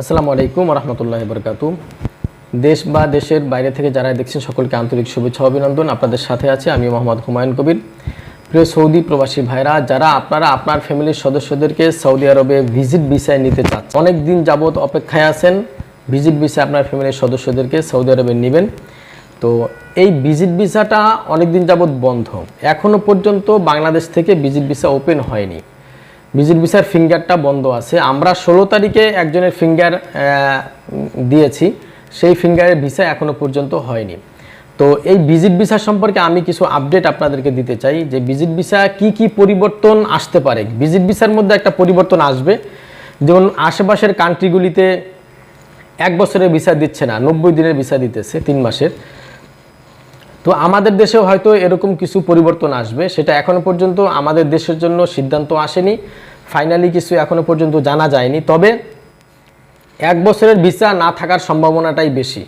আসসালামু আলাইকুম রহমতুল্লাহ বরকাতু দেশ বা দেশের বাইরে থেকে যারা দেখছেন, সকলকে আন্তরিক শুভেচ্ছা অভিনন্দন। আপনাদের সাথে আছে আমি মোহাম্মদ হুমায়ুন কবির। প্রিয় সৌদি প্রবাসী ভাইরা, যারা আপনারা আপনার ফ্যামিলির সদস্যদেরকে সৌদি আরবে ভিজিট ভিসায় নিতে চাচ্ছেন অনেক দিন যাবৎ অপেক্ষায় আছেন, ভিজিট ভিসায় আপনার ফ্যামিলির সদস্যদেরকে সৌদি আরবে নেবেন। তো এই ভিজিট ভিসাটা অনেক দিন যাবৎ বন্ধ। এখনও পর্যন্ত বাংলাদেশ থেকে ভিজিট ভিসা ওপেন হয়নি। ভিজিট ভিসার ফিঙ্গারটা বন্ধ আছে। আমরা ষোলো তারিখে একজনের ফিঙ্গার দিয়েছি। সেই ফিঙ্গারের ভিসা এখনও পর্যন্ত হয়নি। তো এই ভিজিট ভিসা সম্পর্কে আমি কিছু আপডেট আপনাদেরকে দিতে চাই যে ভিজিট ভিসা কি কি পরিবর্তন আসতে পারে। ভিজিট ভিসার মধ্যে একটা পরিবর্তন আসবে। যেমন আশেপাশের কান্ট্রিগুলিতে এক বছরের ভিসা দিচ্ছে না, নব্বই দিনের ভিসা দিতেছে তিন মাসের। তো আমাদের দেশেও হয়তো এরকম কিছু পরিবর্তন আসবে, সেটা এখনও পর্যন্ত আমাদের দেশের জন্য সিদ্ধান্ত আসেনি। ফাইনালি কিছু এখনও পর্যন্ত জানা যায়নি। তবে এক বছরের ভিসা না থাকার সম্ভাবনাটাই বেশি।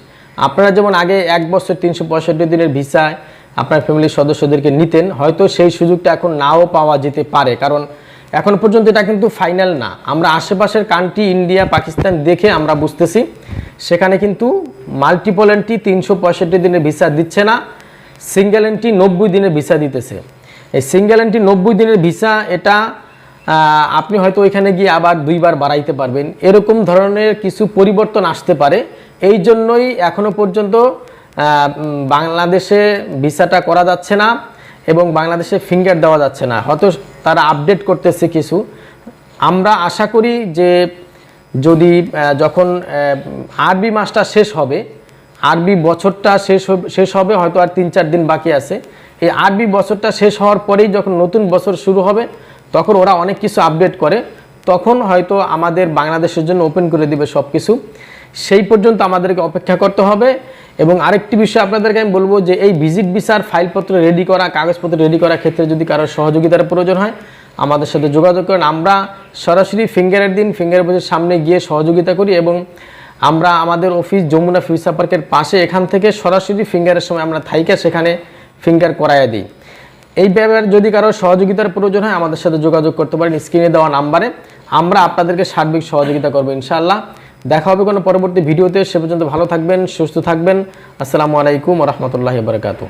আপনারা যেমন আগে এক বছর তিনশো পঁয়ষট্টি দিনের ভিসায় আপনার ফ্যামিলির সদস্যদেরকে নিতেন, হয়তো সেই সুযোগটা এখন নাও পাওয়া যেতে পারে। কারণ এখন পর্যন্ত এটা কিন্তু ফাইনাল না। আমরা আশেপাশের কান্ট্রি ইন্ডিয়া পাকিস্তান দেখে আমরা বুঝতেছি। সেখানে কিন্তু মাল্টিপল এন্ট্রি তিনশো পঁয়ষট্টি দিনের ভিসা দিচ্ছে না। সিঙ্গেল এন্ট্রি নব্বই দিনের ভিসা দিতেছে। এই সিঙ্গেল এন্ট্রি নব্বই দিনের ভিসা, এটা আপনি হয়তো ওইখানে গিয়ে আবার দুইবার বাড়াইতে পারবেন। এরকম ধরনের কিছু পরিবর্তন আসতে পারে। এই জন্যই এখনও পর্যন্ত বাংলাদেশে ভিসাটা করা যাচ্ছে না এবং বাংলাদেশে ফিঙ্গার দেওয়া যাচ্ছে না। হয়তো তারা আপডেট করতেছে কিছু। আমরা আশা করি যে যদি যখন আরবি মাসটা শেষ হবে আরবি বছরটা শেষ শেষ হবে, হয়তো আর তিন চার দিন বাকি আছে। এই আরবি বছরটা শেষ হওয়ার পরেই যখন নতুন বছর শুরু হবে, তখন ওরা অনেক কিছু আপডেট করে। তখন হয়তো আমাদের বাংলাদেশের জন্য ওপেন করে দিবে সব কিছু সেই পর্যন্ত আমাদেরকে অপেক্ষা করতে হবে। এবং আরেকটি বিষয় আপনাদেরকে আমি বলব যে, এই ভিজিট ভিসার ফাইলপত্র রেডি করা, কাগজপত্র রেডি করার ক্ষেত্রে যদি কারোর সহযোগিতার প্রয়োজন হয়, আমাদের সাথে যোগাযোগ করেন। আমরা সরাসরি ফিঙ্গারের দিন ফিঙ্গার সামনে গিয়ে সহযোগিতা করি এবং আমরা আমাদের অফিস যমুনা ফিউচার পার্কের পাশে এখান থেকে সরাসরি ফিঙ্গারের সময় আমরা থাইকা সেখানে ফিঙ্গার করাইয়া দিই। এই ব্যাপারে যদি কারও সহযোগিতার প্রয়োজন হয়, আমাদের সাথে যোগাযোগ করতে পারেন স্ক্রিনে দেওয়া নাম্বারে। আমরা আপনাদেরকে সার্বিক সহযোগিতা করব ইনশাআল্লাহ। দেখা হবে কোনো পরবর্তী ভিডিওতে। সে পর্যন্ত ভালো থাকবেন, সুস্থ থাকবেন। আসসালামু আলাইকুম রহমতুল্লাহ বারকাতু